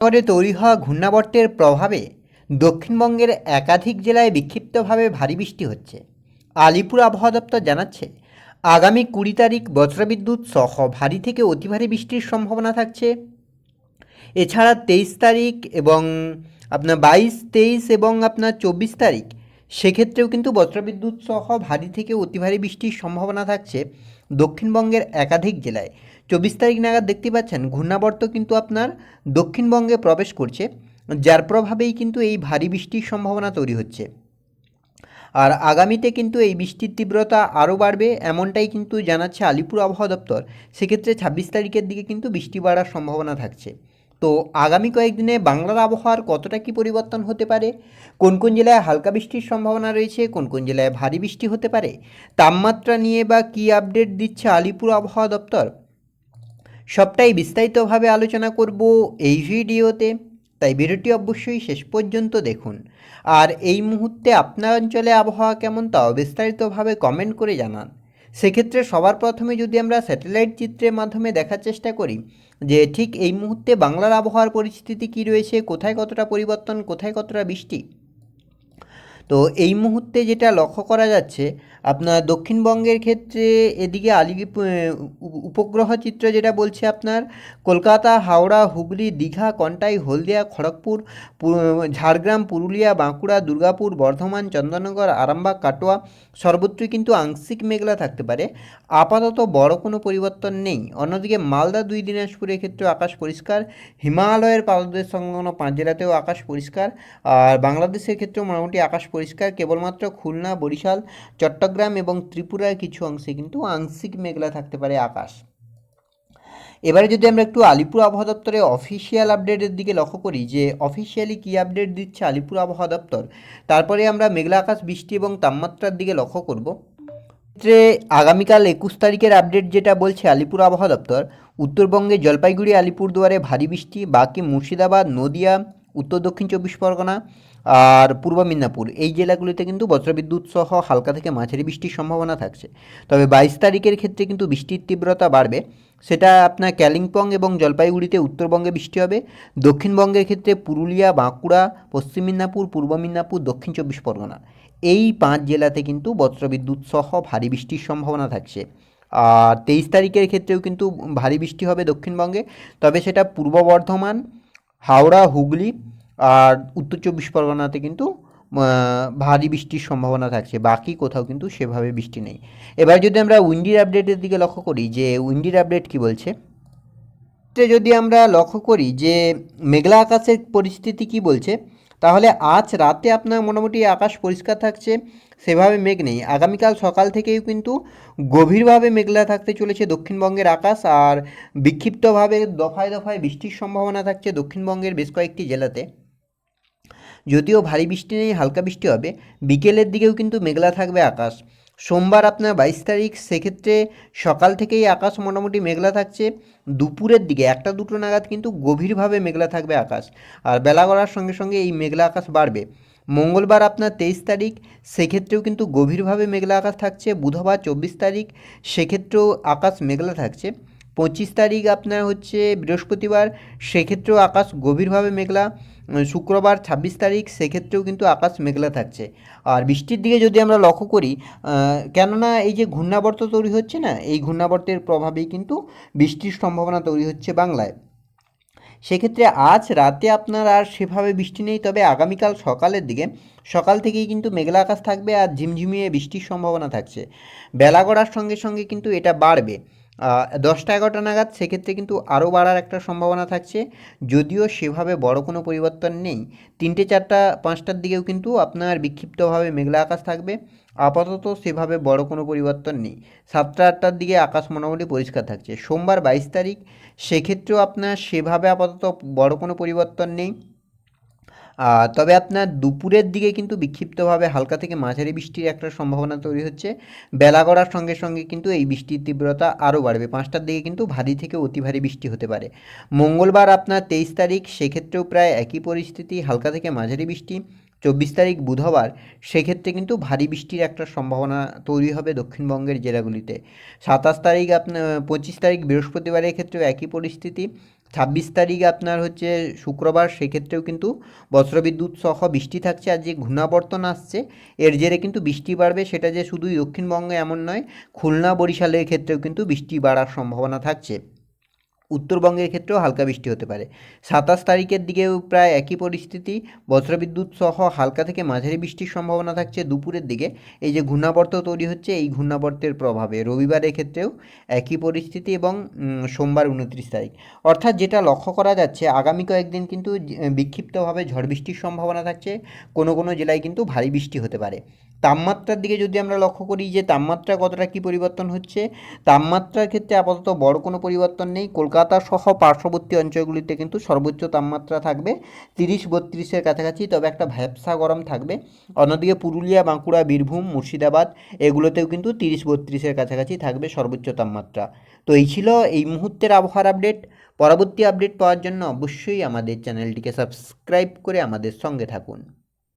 পরে তৈরি হওয়া ঘূর্ণাবর্তের প্রভাবে দক্ষিণবঙ্গের একাধিক জেলায় বিক্ষিপ্তভাবে ভারী বৃষ্টি হচ্ছে। আলিপুর আবহাওয়া দপ্তর জানাচ্ছে, আগামী কুড়ি তারিখ বজ্রবিদ্যুৎ সহ ভারী থেকে অতি ভারী বৃষ্টির সম্ভাবনা থাকছে। এছাড়া তেইশ তারিখ এবং আপনার বাইশ, তেইশ এবং আপনার চব্বিশ তারিখ সেক্ষেত্রেও কিন্তু বজ্রবিদ্যুৎ সহ ভারী থেকে অতি ভারী বৃষ্টির সম্ভাবনা থাকছে দক্ষিণবঙ্গের একাধিক জেলায়। চব্বিশ তারিখ নাগাদ দেখতে পাচ্ছেন, ঘূর্ণাবর্ত কিন্তু আপনার দক্ষিণবঙ্গে প্রবেশ করছে, যার প্রভাবেই কিন্তু এই ভারী বৃষ্টির সম্ভাবনা তৈরি হচ্ছে। আর আগামীতে কিন্তু এই বৃষ্টির তীব্রতা আরও বাড়বে এমনটাই কিন্তু জানাচ্ছে আলিপুর আবহাওয়া দপ্তর। সেক্ষেত্রে ছাব্বিশ তারিখের দিকে কিন্তু বৃষ্টি বাড়ার সম্ভাবনা থাকছে। তো আগামী কয়েকদিনে বাংলার আবহাওয়ার কতটা কি পরিবর্তন হতে পারে? কোন কোন জেলায় হালকা বৃষ্টির সম্ভাবনা রয়েছে? কোন কোন জেলায় ভারী বৃষ্টি হতে পারে? তাপমাত্রা নিয়ে বা কী আপডেট দিচ্ছে আলিপুর আবহাওয়া দপ্তর? সবটাই বিস্তারিতভাবে আলোচনা করব এই ভিডিওতে। তাই ভিডিওটি অবশ্যই শেষ পর্যন্ত দেখুন। আর এই মুহূর্তে আপনার অঞ্চলে আবহাওয়া কেমন তাও বিস্তারিতভাবে কমেন্ট করে জানান। সেক্ষেত্রে সবার প্রথমে যদি আমরা স্যাটেলাইট চিত্রের মাধ্যমে দেখার চেষ্টা করি, যে ঠিক এই মুহূর্তে বাংলার আবহাওয়ার পরিস্থিতি কী রয়েছে, কোথায় কতটা পরিবর্তন, কোথায় কতটা বৃষ্টি তো এই মুহূর্তে যেটা লক্ষ্য করা যাচ্ছে, আপনার দক্ষিণবঙ্গের ক্ষেত্রে এদিকে উপ- উপগ্রহ চিত্র যেটা বলছে আপনার, কলকাতা, হাওড়া, হুগলি, দীঘা, কন্টাই, হলদিয়া, খড়গপুর ঝাড়গ্রাম, পুরুলিয়া, বাঁকুড়া, দুর্গাপুর, বর্ধমান চন্দননগর আরামবাগ, কাটোয়া, সর্বত্রই কিন্তু আংশিক মেঘলা থাকতে পারে। আপাতত বড় কোনো পরিবর্তন নেই। অন্যদিকে মালদা, দুই দিনাজপুরের ক্ষেত্রে আকাশ পরিষ্কার। হিমালয়ের পাদদেশ সংলগ্ন পাঁচ জেলাতেও আকাশ পরিষ্কার। আর বাংলাদেশের ক্ষেত্রেও মোটামুটি আকাশ পরিষ্কার কেবলমাত্র খুলনা, বরিশাল, চট্টগ্রাম এবং ত্রিপুরার কিছু অংশে কিন্তু আংশিক মেঘলা থাকতে পারে আকাশ। এবারে যদি আমরা একটু আলিপুর আবহাওয়া দপ্তরের অফিসিয়াল আপডেটের দিকে লক্ষ্য করি যে অফিসিয়ালি কী আপডেট দিচ্ছে আলিপুর আবহাওয়া দপ্তর, তারপরে আমরা মেঘলা আকাশ, বৃষ্টি এবং তাপমাত্রার দিকে লক্ষ্য করব। ক্ষেত্রে আগামীকাল একুশ তারিখের আপডেট যেটা বলছে আলিপুর আবহাওয়া দপ্তর, উত্তরবঙ্গে জলপাইগুড়ি, আলিপুরদুয়ারে ভারী বৃষ্টি, বাকি মুর্শিদাবাদ, নদিয়া উত্তর দক্ষিণ চব্বিশ পরগনা আর পূর্ব মিদনাপুর। এই জেলাগুলিতে কিন্তু বজ্রবিদ্যুৎ সহ হালকা থেকে মাঝারি বৃষ্টির সম্ভাবনা থাকছে। তবে বাইশ তারিখের ক্ষেত্রে কিন্তু বৃষ্টির তীব্রতা বাড়বে। সেটা আপনার কালিম্পং এবং জলপাইগুড়িতে উত্তরবঙ্গে বৃষ্টি হবে। দক্ষিণবঙ্গের ক্ষেত্রে পুরুলিয়া, বাঁকুড়া, পশ্চিম মিদনাপুর, পূর্ব মিদনাপুর, দক্ষিণ চব্বিশ পরগনা। এই পাঁচ জেলাতে কিন্তু বজ্রবিদ্যুৎ সহ ভারী বৃষ্টির সম্ভাবনা থাকছে। আর তেইশ তারিখের ক্ষেত্রেও কিন্তু ভারী বৃষ্টি হবে দক্ষিণবঙ্গে। তবে সেটা পূর্ব বর্ধমান হাওড়া, হুগলি আর উত্তর চব্বিশ পরগনাতে কিন্তু ভারী বৃষ্টির সম্ভাবনা থাকছে। বাকি কোথাও কিন্তু সেভাবে বৃষ্টি নেই। এবার যদি আমরা উইন্ডির আপডেটের দিকে লক্ষ্য করি, যে উইন্ডির আপডেট কি বলছে? ক্ষেত্রে যদি আমরা লক্ষ্য করি যে মেঘলা আকাশের পরিস্থিতি কি বলছে, তাহলে আজ রাতে আপনার মোটামুটি আকাশ পরিষ্কার থাকছে, সেভাবে মেঘ নেই। আগামীকাল সকাল থেকেই কিন্তু গভীরভাবে মেঘলা থাকতে চলেছে দক্ষিণবঙ্গের আকাশ, আর বিক্ষিপ্তভাবে দফায় দফায় বৃষ্টির সম্ভাবনা থাকছে দক্ষিণবঙ্গের বেশ কয়েকটি জেলাতে। যদিও ভারী বৃষ্টি নেই, হালকা বৃষ্টি হবে, বিকেলের দিকেও কিন্তু মেঘলা থাকবে আকাশ। সোমবার আপনার বাইশ তারিখ, সেক্ষেত্রে সকাল থেকেই আকাশ মোটামুটি মেঘলা থাকছে। দুপুরের দিকে একটা দুটো নাগাদ কিন্তু গভীরভাবে মেঘলা থাকবে আকাশ। আর বেলা গড়ার সঙ্গে সঙ্গে এই মেঘলা আকাশ বাড়বে। মঙ্গলবার আপনার তেইশ তারিখ, সেক্ষেত্রেও কিন্তু গভীরভাবে মেঘলা আকাশ থাকছে। বুধবার চব্বিশ তারিখ, সেক্ষেত্রেও আকাশ মেঘলা থাকছে। পঁচিশ তারিখ আপনার হচ্ছে বৃহস্পতিবার, সেক্ষেত্রেও আকাশ গভীরভাবে মেঘলা। শুক্রবার ছাব্বিশ তারিখ, সেক্ষেত্রেও কিন্তু আকাশ মেঘলা থাকছে। আর বৃষ্টির দিকে যদি আমরা লক্ষ্য করি কেননা এই যে ঘূর্ণাবর্ত তৈরি হচ্ছে না, এই ঘূর্ণাবর্তের প্রভাবেই কিন্তু বৃষ্টির সম্ভাবনা তৈরি হচ্ছে বাংলায়। সেক্ষেত্রে আজ রাতে আপনার আর সেভাবে বৃষ্টি নেই, তবে আগামীকাল সকালের দিকে, সকাল থেকেই কিন্তু মেঘলা আকাশ থাকবে আর ঝিমঝিমিয়ে বৃষ্টির সম্ভাবনা থাকছে। বেলা গড়ার সঙ্গে সঙ্গে কিন্তু এটা বাড়বে। দশটা এগারোটা নাগাদ সেক্ষেত্রে কিন্তু আরও বাড়ার একটা সম্ভাবনা থাকছে। যদিও সেভাবে বড় কোনো পরিবর্তন নেই। তিনটে, চারটা, পাঁচটার দিকেও কিন্তু আপনার বিক্ষিপ্তভাবে মেঘলা আকাশ থাকবে। আপাতত সেভাবে বড় কোনো পরিবর্তন নেই। সাতটা, আটটার দিকে আকাশ মোটামুটি পরিষ্কার থাকছে। সোমবার বাইশ তারিখ, সেক্ষেত্রেও আপনার সেভাবে আপাতত বড় কোনো পরিবর্তন নেই। তবে আপনার দুপুরের দিকে কিন্তু বিক্ষিপ্তভাবে হালকা থেকে মাঝারি বৃষ্টির একটা সম্ভাবনা তৈরি হচ্ছে। বেলা গড়ার সঙ্গে সঙ্গে কিন্তু এই বৃষ্টির তীব্রতা আরও বাড়বে। পাঁচটার দিকে কিন্তু ভারী থেকে অতি ভারী বৃষ্টি হতে পারে। মঙ্গলবার আপনার তেইশ তারিখ, সেক্ষেত্রেও প্রায় একই পরিস্থিতি, হালকা থেকে মাঝারি বৃষ্টি। চব্বিশ তারিখ বুধবার, সেক্ষেত্রে কিন্তু ভারী বৃষ্টির একটা সম্ভাবনা তৈরি হবে দক্ষিণবঙ্গের জেলাগুলিতে। সাতাশ তারিখ আপনার পঁচিশ তারিখ বৃহস্পতিবারের ক্ষেত্রেও একই পরিস্থিতি। ছাব্বিশ তারিখ আপনার হচ্ছে শুক্রবার, সেক্ষেত্রেও কিন্তু বজ্রবিদ্যুৎ সহ বৃষ্টি থাকছে আর যে ঘূর্ণাবর্তন আসছে, এর জেরে কিন্তু বৃষ্টি বাড়বে। সেটা যে শুধুই দক্ষিণবঙ্গে এমন নয়, খুলনা, বরিশালের ক্ষেত্রেও কিন্তু বৃষ্টি বাড়ার সম্ভাবনা থাকছে। উত্তরবঙ্গের ক্ষেত্রেও হালকা বৃষ্টি হতে পারে। সাতাশ তারিখের দিকেও প্রায় একই পরিস্থিতি। বজ্রবিদ্যুৎ সহ হালকা থেকে মাঝারি বৃষ্টির সম্ভাবনা থাকছে দুপুরের দিকে। এই যে ঘূর্ণাবর্ত তৈরি হচ্ছে, এই ঘূর্ণাবর্তের প্রভাবে রবিবারের ক্ষেত্রেও একই পরিস্থিতি এবং সোমবার উনত্রিশ তারিখ। অর্থাৎ যেটা লক্ষ্য করা যাচ্ছে, আগামী কয়েকদিন কিন্তু বিক্ষিপ্তভাবে ঝড় বৃষ্টির সম্ভাবনা থাকছে। কোনো কোনো জেলায় কিন্তু ভারী বৃষ্টি হতে পারে। তাপমাত্রার দিকে যদি আমরা লক্ষ্য করি যে তাপমাত্রা কতটা কী পরিবর্তন হচ্ছে, তাপমাত্রার ক্ষেত্রে আপাতত বড় কোনো পরিবর্তন নেই। কলকাতা সহ পার্শ্ববর্তী অঞ্চলগুলিতে কিন্তু সর্বোচ্চ তাপমাত্রা থাকবে তিরিশ বত্রিশের কাছাকাছি, তবে একটা ভ্যাবসা গরম থাকবে। অন্যদিকে পুরুলিয়া, বাঁকুড়া, বীরভূম, মুর্শিদাবাদ, এগুলোতেও কিন্তু তিরিশ বত্রিশের কাছাকাছি থাকবে সর্বোচ্চ তাপমাত্রা। তো এই ছিল এই মুহূর্তের আবহাওয়ার আপডেট। পরবর্তী আপডেট পাওয়ার জন্য অবশ্যই আমাদের চ্যানেলটিকে সাবস্ক্রাইব করে আমাদের সঙ্গে থাকুন।